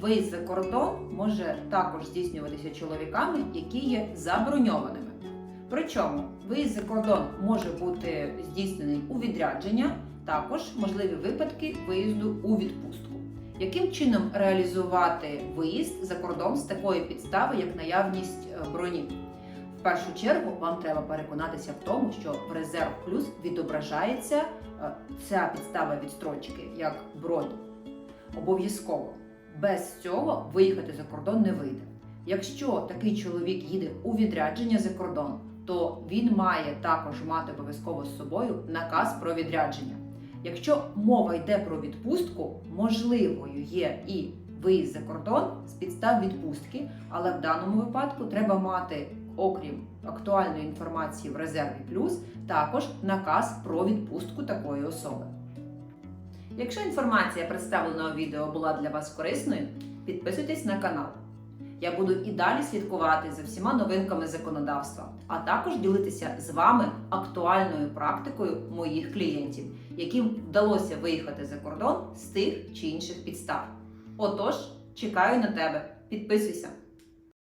виїзд за кордон може також здійснюватися чоловіками, які є заброньованими. Причому виїзд за кордон може бути здійснений у відрядження, також можливі випадки виїзду у відпустку. Яким чином реалізувати виїзд за кордон з такої підстави, як наявність е, броні? В першу чергу вам треба переконатися в тому, що в резерв плюс відображається е, ця підстава відстрочки як бронь. Обов'язково без цього виїхати за кордон не вийде. Якщо такий чоловік їде у відрядження за кордон, то він має також мати обов'язково з собою наказ про відрядження. Якщо мова йде про відпустку, можливою є і виїзд за кордон з підстав відпустки, але в даному випадку треба мати, окрім актуальної інформації в резерві плюс, також наказ про відпустку такої особи. Якщо інформація представлена у відео була для вас корисною, підписуйтесь на канал. Я буду і далі слідкувати за всіма новинками законодавства, а також ділитися з вами актуальною практикою моїх клієнтів, яким вдалося виїхати за кордон з тих чи інших підстав. Отож, чекаю на тебе. Підписуйся!